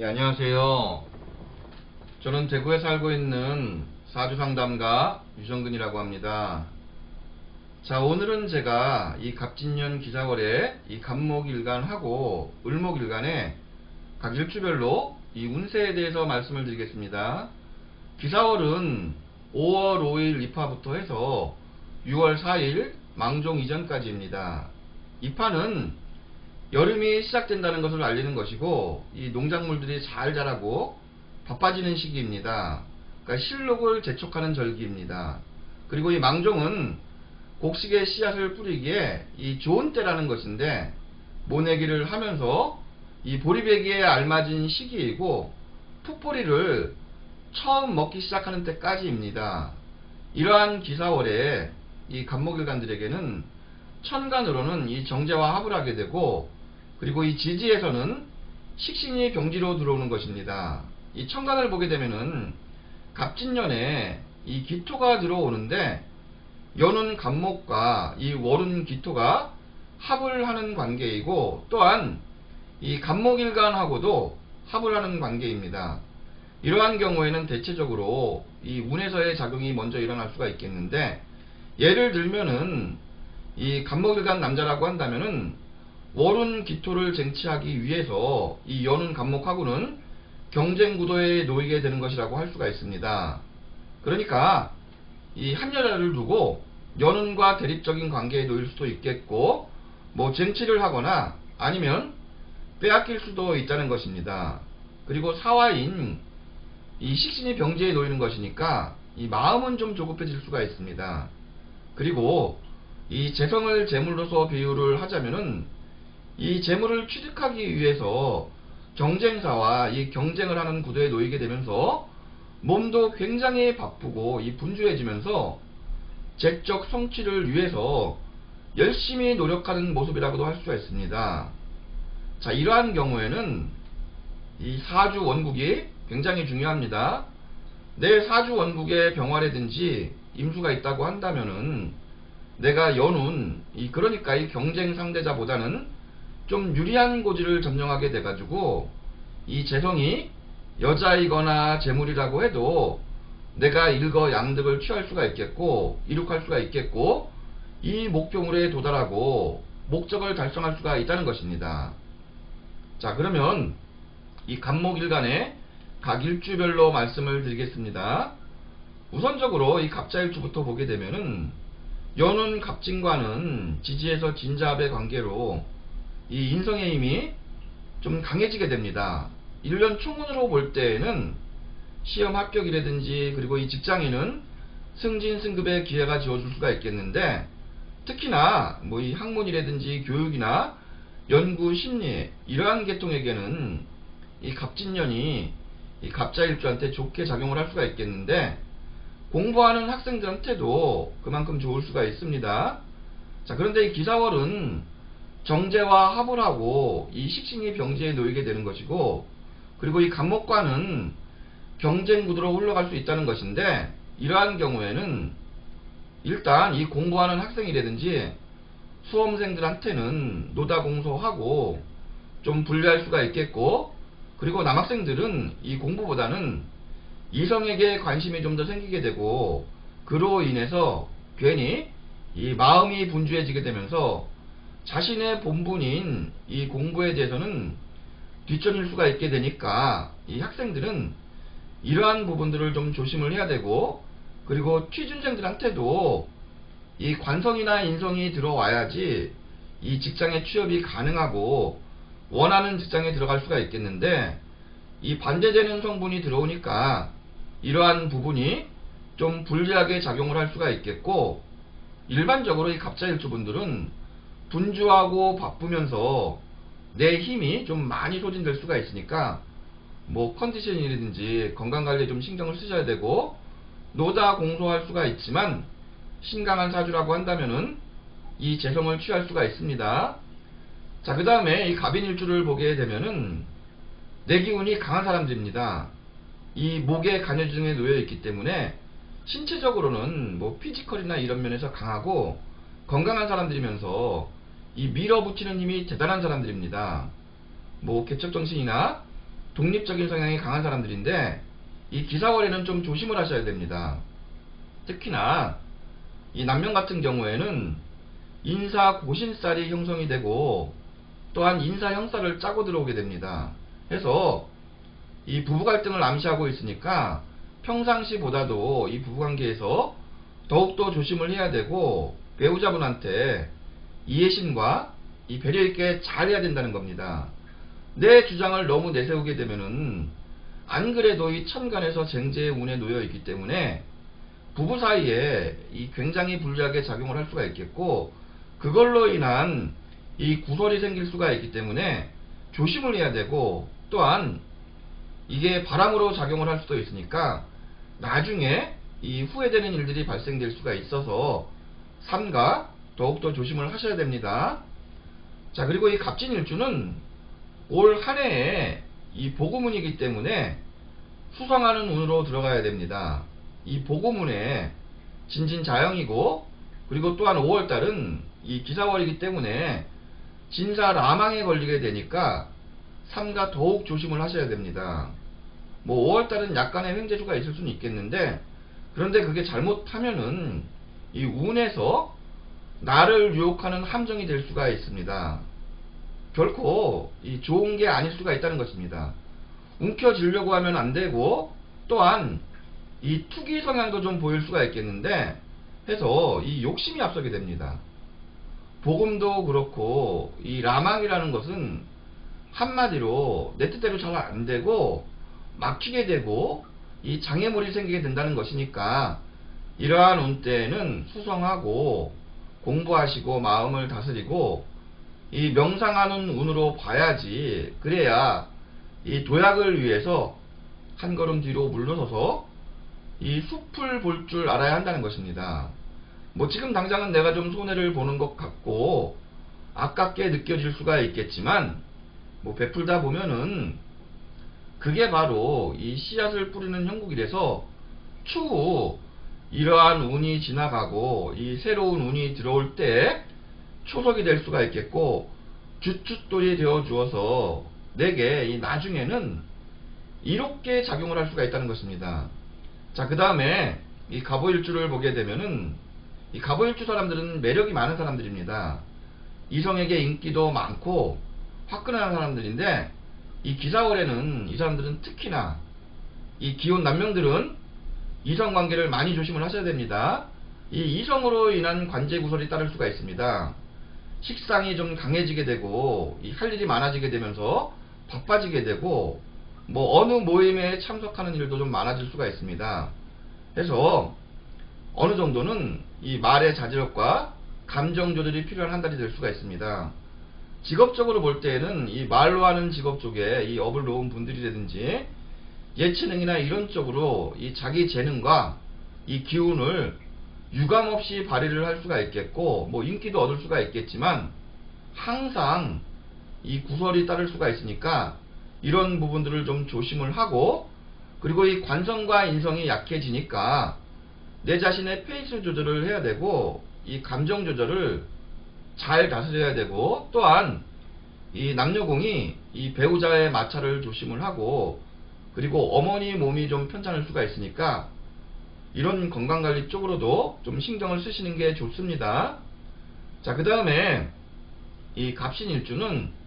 예, 안녕하세요. 저는 대구에 살고 있는 사주 상담가 유정근이라고 합니다. 자, 오늘은 제가 이 갑진년 기사월에 이 갑목일간하고 을목일간에 각 일주별로 이 운세에 대해서 말씀을 드리겠습니다. 기사월은 5월 5일 입하부터 해서 6월 4일 망종 이전까지입니다. 입하는 여름이 시작된다는 것을 알리는 것이고 이 농작물들이 잘 자라고 바빠지는 시기입니다. 그러니까 실록을 재촉하는 절기입니다. 그리고 이 망종은 곡식의 씨앗을 뿌리기에 이 좋은 때라는 것인데 모내기를 하면서 이 보리배기에 알맞은 시기이고 풋보리를 처음 먹기 시작하는 때까지입니다. 이러한 기사월에 이 간목일간들에게는 천간으로는 이 정제와 합을 하게 되고 그리고 이 지지에서는 식신이 병지로 들어오는 것입니다. 이 천간을 보게 되면은 갑진년에 이 기토가 들어오는데 연운 간목과 이 월운 기토가 합을 하는 관계이고 또한 이 간목일간하고도 합을 하는 관계입니다. 이러한 경우에는 대체적으로 이 운에서의 작용이 먼저 일어날 수가 있겠는데 예를 들면은 이 간목일간 남자라고 한다면은 월운 기토를 쟁취하기 위해서 이 연운 간목하고는 경쟁 구도에 놓이게 되는 것이라고 할 수가 있습니다. 그러니까 이 한 여자를 두고 연운과 대립적인 관계에 놓일 수도 있겠고 뭐 쟁취를 하거나 아니면 빼앗길 수도 있다는 것입니다. 그리고 사화인 이 식신이 병지에 놓이는 것이니까 이 마음은 좀 조급해질 수가 있습니다. 그리고 이 재성을 제물로서 비유를 하자면은 이 재물을 취득하기 위해서 경쟁사와 이 경쟁을 하는 구도에 놓이게 되면서 몸도 굉장히 바쁘고 이 분주해지면서 재적 성취를 위해서 열심히 노력하는 모습이라고도 할 수가 있습니다. 자, 이러한 경우에는 이 사주 원국이 굉장히 중요합니다. 내 사주 원국에 병화라든지 임수가 있다고 한다면은 내가 연운, 이 그러니까 이 경쟁 상대자보다는 좀 유리한 고지를 점령하게 돼가지고 이 재성이 여자이거나 재물이라고 해도 내가 일거 양득을 취할 수가 있겠고 이룩할 수가 있겠고 이 목표물에 도달하고 목적을 달성할 수가 있다는 것입니다. 자 그러면 이 간목일간의 각 일주별로 말씀을 드리겠습니다. 우선적으로 이 갑자일주부터 보게 되면은 연운 갑진과는 지지에서 진자합의 관계로 이 인성의 힘이 좀 강해지게 됩니다. 1년 총운으로 볼 때에는 시험 합격이라든지 그리고 이 직장인은 승진 승급의 기회가 지어줄 수가 있겠는데 특히나 뭐 이 학문이라든지 교육이나 연구 심리 이러한 계통에게는 이 갑진년이 이 갑자일주한테 좋게 작용을 할 수가 있겠는데 공부하는 학생들한테도 그만큼 좋을 수가 있습니다. 자 그런데 이 기사월은 정제와 합을 하고 이 식신이 병지에 놓이게 되는 것이고 그리고 이 간목과는 경쟁 구도로 흘러갈 수 있다는 것인데 이러한 경우에는 일단 이 공부하는 학생이라든지 수험생들한테는 노다 공소하고 좀 불리할 수가 있겠고 그리고 남학생들은 이 공부보다는 이성에게 관심이 좀 더 생기게 되고 그로 인해서 괜히 이 마음이 분주해지게 되면서 자신의 본분인 이 공부에 대해서는 뒷전일 수가 있게 되니까 이 학생들은 이러한 부분들을 좀 조심을 해야 되고 그리고 취준생들한테도 이 관성이나 인성이 들어와야지 이 직장에 취업이 가능하고 원하는 직장에 들어갈 수가 있겠는데 이 반대되는 성분이 들어오니까 이러한 부분이 좀 불리하게 작용을 할 수가 있겠고 일반적으로 이 갑자일주분들은 분주하고 바쁘면서 내 힘이 좀 많이 소진될 수가 있으니까 뭐 컨디션이라든지 건강관리에 좀 신경을 쓰셔야 되고 노다 공소할 수가 있지만 신강한 사주라고 한다면은 이 재성을 취할 수가 있습니다. 자, 그 다음에 이 갑인일주를 보게 되면은 내 기운이 강한 사람들입니다. 이 목에 간여지등에 놓여 있기 때문에 신체적으로는 뭐 피지컬이나 이런 면에서 강하고 건강한 사람들이면서 이 밀어붙이는 힘이 대단한 사람들입니다. 뭐 개척 정신이나 독립적인 성향이 강한 사람들인데 이 기사월에는 좀 조심을 하셔야 됩니다. 특히나 이 남명 같은 경우에는 인사 고신살이 형성이 되고 또한 인사 형사를 짜고 들어오게 됩니다. 해서 이 부부 갈등을 암시하고 있으니까 평상시보다도 이 부부 관계에서 더욱더 조심을 해야 되고 배우자분한테 이해심과 이 배려 있게 잘해야 된다는 겁니다. 내 주장을 너무 내세우게 되면은 안 그래도 이 천간에서 쟁제의 운에 놓여 있기 때문에 부부 사이에 이 굉장히 불리하게 작용을 할 수가 있겠고 그걸로 인한 이 구설이 생길 수가 있기 때문에 조심을 해야 되고 또한 이게 바람으로 작용을 할 수도 있으니까 나중에 이 후회되는 일들이 발생될 수가 있어서 삼가 더욱더 조심을 하셔야 됩니다. 자 그리고 이 갑진일주는 올 한 해에 이 보고문이기 때문에 수상하는 운으로 들어가야 됩니다. 이 보고문에 진진자영이고 그리고 또한 5월달은 이 기사월이기 때문에 진사 라망에 걸리게 되니까 삼가 더욱 조심을 하셔야 됩니다. 뭐 5월달은 약간의 횡재주가 있을 수는 있겠는데 그런데 그게 잘못하면은 이 운에서 나를 유혹하는 함정이 될 수가 있습니다. 결코 이 좋은 게 아닐 수가 있다는 것입니다. 움켜쥐려고 하면 안 되고 또한 이 투기 성향도 좀 보일 수가 있겠는데 해서 이 욕심이 앞서게 됩니다. 복음도 그렇고 이 라망이라는 것은 한마디로 내 뜻대로 잘 안 되고 막히게 되고 이 장애물이 생기게 된다는 것이니까 이러한 운때에는 수성하고 공부하시고 마음을 다스리고 이 명상하는 운으로 봐야지 그래야 이 도약을 위해서 한 걸음 뒤로 물러서서 이 숲을 볼 줄 알아야 한다는 것입니다. 뭐 지금 당장은 내가 좀 손해를 보는 것 같고 아깝게 느껴질 수가 있겠지만 뭐 베풀다 보면은 그게 바로 이 씨앗을 뿌리는 형국이라서 추후 이러한 운이 지나가고 이 새로운 운이 들어올 때 초석이 될 수가 있겠고 주춧돌이 되어 주어서 내게 이 나중에는 이롭게 작용을 할 수가 있다는 것입니다. 자, 그 다음에 이 갑오일주를 보게 되면은 이 갑오일주 사람들은 매력이 많은 사람들입니다. 이성에게 인기도 많고 화끈한 사람들인데 이 기사월에는 이 사람들은 특히나 이 기혼 남명들은 이성 관계를 많이 조심을 하셔야 됩니다. 이 이성으로 인한 관제 구설이 따를 수가 있습니다. 식상이 좀 강해지게 되고 이할 일이 많아지게 되면서 바빠지게 되고 뭐 어느 모임에 참석하는 일도 좀 많아질 수가 있습니다. 그래서 어느 정도는 이 말의 자제력과 감정 조절이 필요한 한 달이 될 수가 있습니다. 직업적으로 볼 때에는 이 말로 하는 직업 쪽에 이 업을 놓은 분들이라든지 예체능이나 이런 쪽으로 이 자기 재능과 이 기운을 유감없이 발휘를 할 수가 있겠고 뭐 인기도 얻을 수가 있겠지만 항상 이 구설이 따를 수가 있으니까 이런 부분들을 좀 조심을 하고 그리고 이 관성과 인성이 약해지니까 내 자신의 페이스 조절을 해야 되고 이 감정 조절을 잘 다스려야 되고 또한 이 남녀공이 이 배우자의 마찰을 조심을 하고 그리고 어머니 몸이 좀 편찮을 수가 있으니까 이런 건강관리 쪽으로도 좀 신경을 쓰시는 게 좋습니다. 자, 그 다음에 이 갑신일주는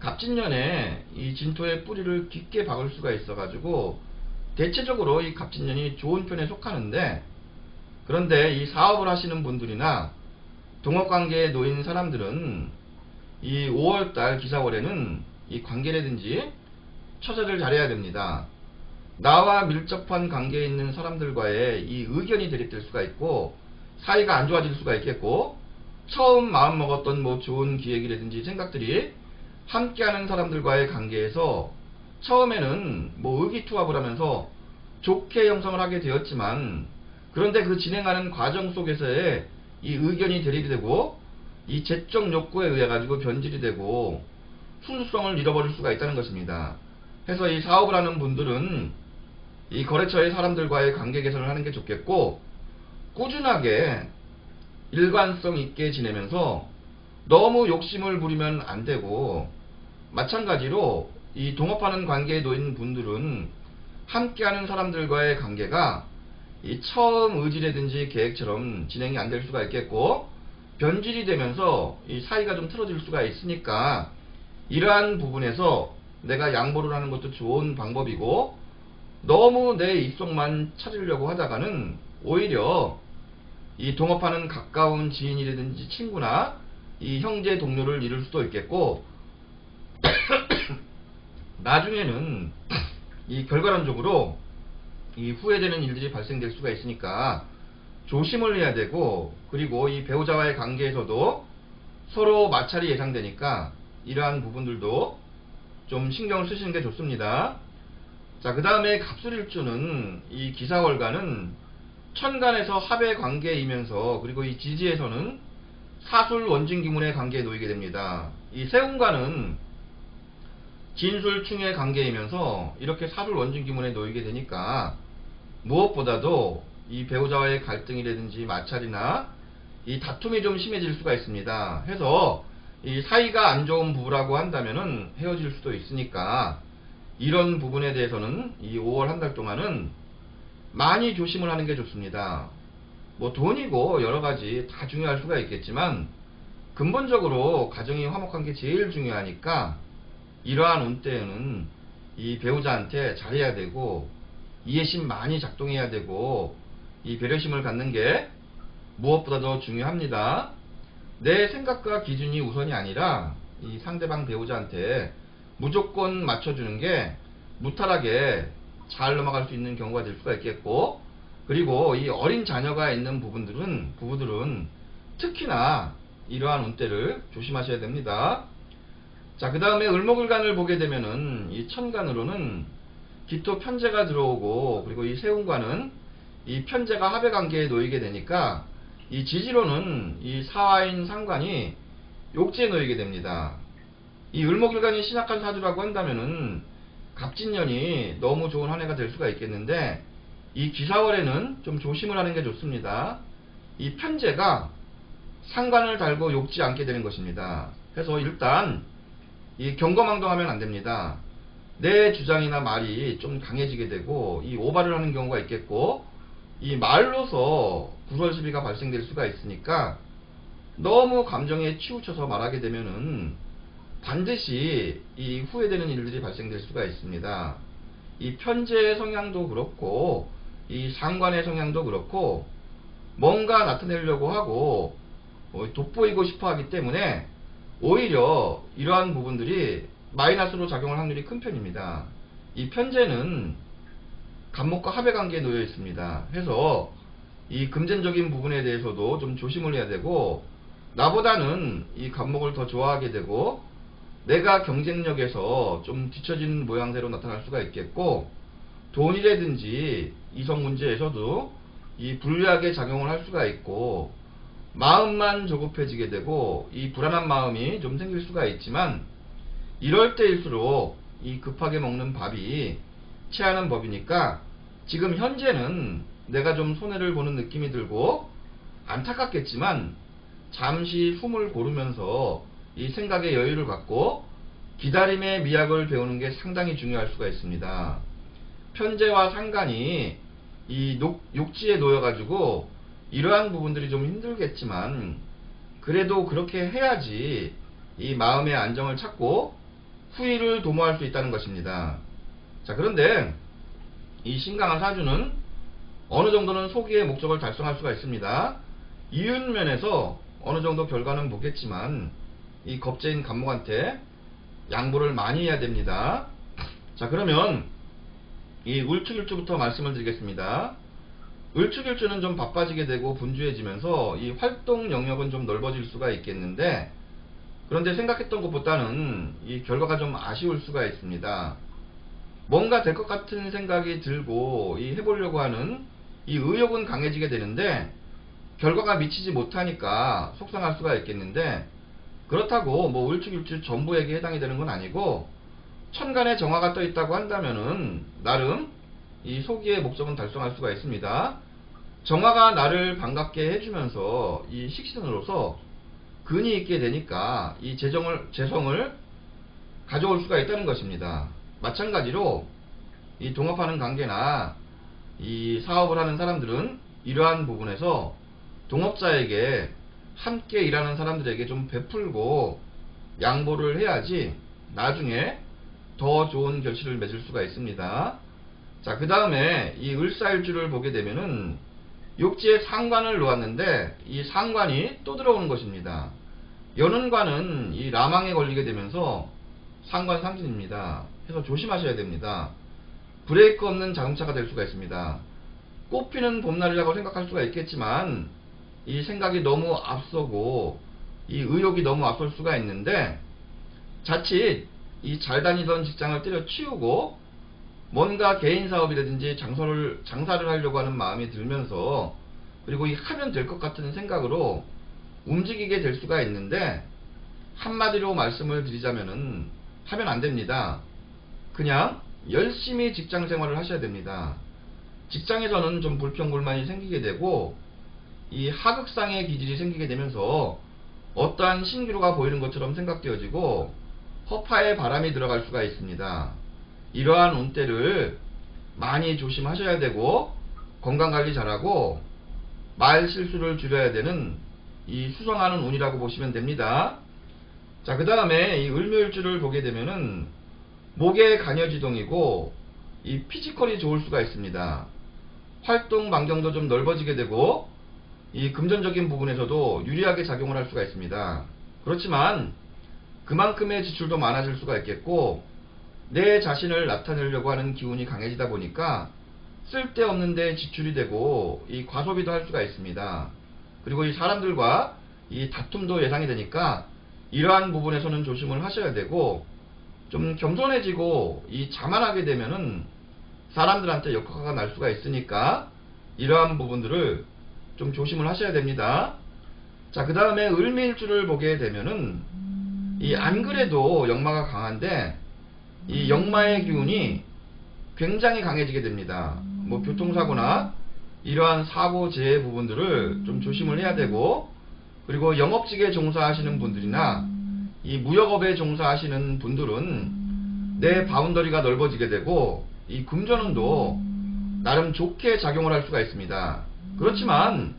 갑진년에 이 진토의 뿌리를 깊게 박을 수가 있어가지고 대체적으로 이 갑진년이 좋은 편에 속하는데 그런데 이 사업을 하시는 분들이나 동업관계에 놓인 사람들은 이 5월달 기사월에는 이 관계라든지 처세를 잘해야 됩니다. 나와 밀접한 관계에 있는 사람들과의 이 의견이 대립될 수가 있고 사이가 안 좋아질 수가 있겠고 처음 마음 먹었던 뭐 좋은 기획이라든지 생각들이 함께하는 사람들과의 관계에서 처음에는 뭐 의기투합을 하면서 좋게 형성을 하게 되었지만 그런데 그 진행하는 과정 속에서의 이 의견이 대립이 되고 이 재적 욕구에 의해 가지고 변질이 되고 순수성을 잃어버릴 수가 있다는 것입니다. 해서 이 사업을 하는 분들은 이 거래처의 사람들과의 관계 개선을 하는 게 좋겠고 꾸준하게 일관성 있게 지내면서 너무 욕심을 부리면 안 되고 마찬가지로 이 동업하는 관계에 놓인 분들은 함께하는 사람들과의 관계가 이 처음 의지라든지 계획처럼 진행이 안 될 수가 있겠고 변질이 되면서 이 사이가 좀 틀어질 수가 있으니까 이러한 부분에서 내가 양보를 하는 것도 좋은 방법이고 너무 내 입속만 찾으려고 하다가는 오히려 이 동업하는 가까운 지인이라든지 친구나 이 형제 동료를 잃을 수도 있겠고 나중에는 이 결과론적으로 이 후회되는 일들이 발생될 수가 있으니까 조심을 해야 되고 그리고 이 배우자와의 관계에서도 서로 마찰이 예상되니까 이러한 부분들도 좀 신경을 쓰시는 게 좋습니다. 자, 그 다음에 갑술일주는 이 기사월과는 천간에서 합의 관계이면서 그리고 이 지지에서는 사술 원진기문의 관계에 놓이게 됩니다. 이 세운과는 진술충의 관계이면서 이렇게 사술 원진기문에 놓이게 되니까 무엇보다도 이 배우자와의 갈등이라든지 마찰이나 이 다툼이 좀 심해질 수가 있습니다. 해서 이 사이가 안 좋은 부부라고 한다면은 헤어질 수도 있으니까 이런 부분에 대해서는 이 5월 한 달 동안은 많이 조심을 하는 게 좋습니다. 뭐 돈이고 여러 가지 다 중요할 수가 있겠지만 근본적으로 가정이 화목한 게 제일 중요하니까 이러한 운 때에는 이 배우자한테 잘해야 되고 이해심 많이 작동해야 되고 이 배려심을 갖는 게 무엇보다도 중요합니다. 내 생각과 기준이 우선이 아니라 이 상대방 배우자한테 무조건 맞춰주는 게 무탈하게 잘 넘어갈 수 있는 경우가 될 수가 있겠고 그리고 이 어린 자녀가 있는 부분들은 부부들은 특히나 이러한 운때를 조심하셔야 됩니다. 자, 그 다음에 을목을간을 보게 되면은 이 천간으로는 기토 편제가 들어오고 그리고 이 세운과는 이 편제가 합의 관계에 놓이게 되니까 이 지지로는 이 사화인 상관이 욕지에 놓이게 됩니다. 이 을목일간이 신약한 사주라고 한다면은 갑진년이 너무 좋은 한 해가 될 수가 있겠는데 이 기사월에는 좀 조심을 하는 게 좋습니다. 이 편제가 상관을 달고 욕지 않게 되는 것입니다. 그래서 일단 이 경거망동하면 안 됩니다. 내 주장이나 말이 좀 강해지게 되고 이 오바를 하는 경우가 있겠고 이 말로서 구설 시비가 발생될 수가 있으니까 너무 감정에 치우쳐서 말하게 되면은 반드시 이 후회되는 일들이 발생될 수가 있습니다. 이 편제의 성향도 그렇고 이 상관의 성향도 그렇고 뭔가 나타내려고 하고 어, 돋보이고 싶어 하기 때문에 오히려 이러한 부분들이 마이너스로 작용할 확률이 큰 편입니다. 이 편제는 간목과 합의 관계에 놓여 있습니다. 해서 이 금전적인 부분에 대해서도 좀 조심을 해야 되고 나보다는 이 간목을 더 좋아하게 되고 내가 경쟁력에서 좀 뒤처진 모양새로 나타날 수가 있겠고 돈이라든지 이성 문제에서도 이 불리하게 작용을 할 수가 있고 마음만 조급해지게 되고 이 불안한 마음이 좀 생길 수가 있지만 이럴 때일수록 이 급하게 먹는 밥이 체하는 법이니까 지금 현재는 내가 좀 손해를 보는 느낌이 들고 안타깝겠지만 잠시 숨을 고르면서 이 생각의 여유를 갖고 기다림의 미학을 배우는 게 상당히 중요할 수가 있습니다. 편제와 상관이 이 녹, 욕지에 놓여가지고 이러한 부분들이 좀 힘들겠지만 그래도 그렇게 해야지 이 마음의 안정을 찾고 후위를 도모할 수 있다는 것입니다. 자 그런데 이 신강한 사주는 어느 정도는 소기의 목적을 달성할 수가 있습니다. 이윤면에서 어느 정도 결과는 보겠지만 이 겁재인 간목한테 양보를 많이 해야 됩니다. 자 그러면 이 울축일주부터 말씀을 드리겠습니다. 을축일주는 좀 바빠지게 되고 분주해지면서 이 활동 영역은 좀 넓어질 수가 있겠는데 그런데 생각했던 것보다는 이 결과가 좀 아쉬울 수가 있습니다. 뭔가 될 것 같은 생각이 들고 이 해보려고 하는 이 의욕은 강해지게 되는데 결과가 미치지 못하니까 속상할 수가 있겠는데 그렇다고 뭐 을축일주 전부에게 해당이 되는 건 아니고 천간에 정화가 떠 있다고 한다면은 나름 이 소기의 목적은 달성할 수가 있습니다. 정화가 나를 반갑게 해주면서 이 식신으로서 근이 있게 되니까 이 재정을 재성을 가져올 수가 있다는 것입니다. 마찬가지로 이 동업하는 관계나 이 사업을 하는 사람들은 이러한 부분에서 동업자에게 함께 일하는 사람들에게 좀 베풀고 양보를 해야지 나중에 더 좋은 결실을 맺을 수가 있습니다. 자, 그 다음에 이 을사일주를 보게 되면은 욕지에 상관을 놓았는데 이 상관이 또 들어오는 것입니다. 연운관은 이 라망에 걸리게 되면서 상관 상진입니다. 그래서 조심하셔야 됩니다. 브레이크 없는 자동차가 될 수가 있습니다. 꽃피는 봄날이라고 생각할 수가 있겠지만 이 생각이 너무 앞서고 이 의욕이 너무 앞설 수가 있는데 자칫 이 잘 다니던 직장을 때려치우고 뭔가 개인 사업이라든지 장사를 장사를 하려고 하는 마음이 들면서 그리고 이 하면 될 것 같은 생각으로 움직이게 될 수가 있는데 한마디로 말씀을 드리자면은 하면 안 됩니다. 그냥 열심히 직장 생활을 하셔야 됩니다. 직장에서는 좀 불평불만이 생기게 되고 이 하극상의 기질이 생기게 되면서 어떠한 신기루가 보이는 것처럼 생각되어지고 허파에 바람이 들어갈 수가 있습니다. 이러한 운때를 많이 조심하셔야 되고 건강관리 잘하고 말 실수를 줄여야 되는 이 수성하는 운이라고 보시면 됩니다. 자, 그 다음에 이 을묘일주를 보게 되면은 목의 간여지동이고 이 피지컬이 좋을 수가 있습니다. 활동 반경도 좀 넓어지게 되고 이 금전적인 부분에서도 유리하게 작용을 할 수가 있습니다. 그렇지만 그만큼의 지출도 많아질 수가 있겠고 내 자신을 나타내려고 하는 기운이 강해지다 보니까 쓸데없는 데 지출이 되고 이 과소비도 할 수가 있습니다. 그리고 이 사람들과 이 다툼도 예상이 되니까 이러한 부분에서는 조심을 하셔야 되고 좀 겸손해지고 이 자만하게 되면은 사람들한테 역화가 날 수가 있으니까 이러한 부분들을 좀 조심을 하셔야 됩니다. 자, 그 다음에 을미일주를 보게 되면은 이 안 그래도 역마가 강한데 이 역마의 기운이 굉장히 강해지게 됩니다. 뭐 교통사고나 이러한 사고 재해 부분들을 좀 조심을 해야 되고 그리고 영업직에 종사하시는 분들이나 이 무역업에 종사하시는 분들은 내 바운더리가 넓어지게 되고 이 금전운도 나름 좋게 작용을 할 수가 있습니다. 그렇지만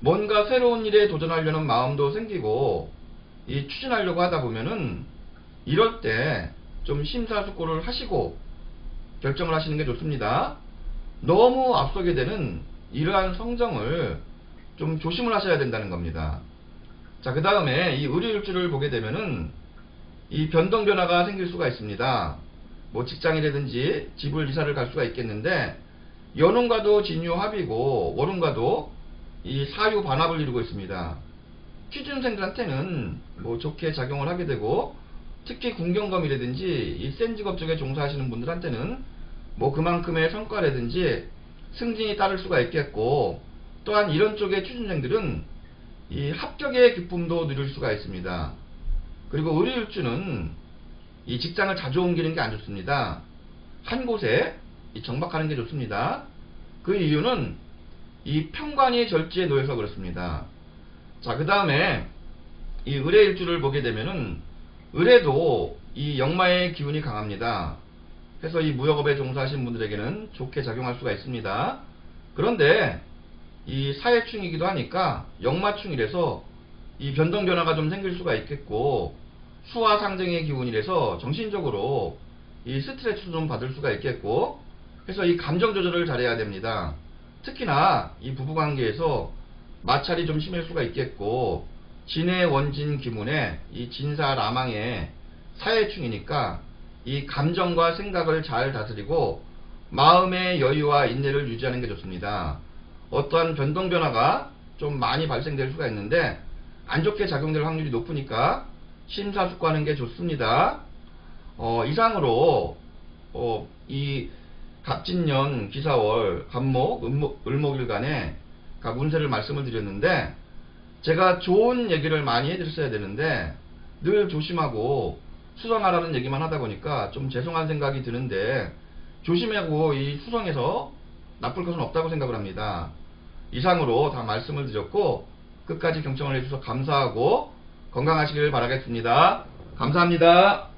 뭔가 새로운 일에 도전하려는 마음도 생기고 이 추진하려고 하다 보면은 이럴 때 좀 심사숙고를 하시고 결정을 하시는 게 좋습니다. 너무 앞서게 되는 이러한 성정을 좀 조심을 하셔야 된다는 겁니다. 자, 그 다음에 이 의료일주를 보게 되면은 이 변동 변화가 생길 수가 있습니다. 뭐 직장이라든지 집을 이사를 갈 수가 있겠는데 연운과도 진유 합이고 월운과도 이 사유 반합을 이루고 있습니다. 취준생들한테는 뭐 좋게 작용을 하게 되고 특히 군경검이라든지 이 센 직업 쪽에 종사하시는 분들한테는 뭐 그만큼의 성과라든지 승진이 따를 수가 있겠고 또한 이런 쪽의 취준생들은 이 합격의 기쁨도 누릴 수가 있습니다. 그리고 의료일주는 이 직장을 자주 옮기는 게 안 좋습니다. 한 곳에 정박하는 게 좋습니다. 그 이유는 이 평관이 절지에 놓여서 그렇습니다. 자, 그 다음에 이 의뢰일주를 보게 되면은 의뢰도 이 역마의 기운이 강합니다. 그래서 이 무역업에 종사하신 분들에게는 좋게 작용할 수가 있습니다. 그런데 이 사회충이기도 하니까 역마충이라서 이 변동 변화가 좀 생길 수가 있겠고 수화 상정의 기운이라서 정신적으로 이 스트레스도 좀 받을 수가 있겠고 그래서 이 감정 조절을 잘해야 됩니다. 특히나 이 부부관계에서 마찰이 좀 심할 수가 있겠고 진의 원진 기문에 이 진사 라망의 사회충이니까 이 감정과 생각을 잘 다스리고 마음의 여유와 인내를 유지하는 게 좋습니다. 어떠한 변동 변화가 좀 많이 발생될 수가 있는데 안 좋게 작용될 확률이 높으니까 심사숙고하는 게 좋습니다. 어, 이상으로 어, 이 갑진년 기사월 간목 을목, 을목일간에 각 운세를 말씀을 드렸는데 제가 좋은 얘기를 많이 해드렸어야 되는데 늘 조심하고 수성하라는 얘기만 하다 보니까 좀 죄송한 생각이 드는데 조심하고 이 수성에서 나쁠 것은 없다고 생각을 합니다. 이상으로 다 말씀을 드렸고 끝까지 경청을 해주셔서 감사하고 건강하시길 바라겠습니다. 감사합니다.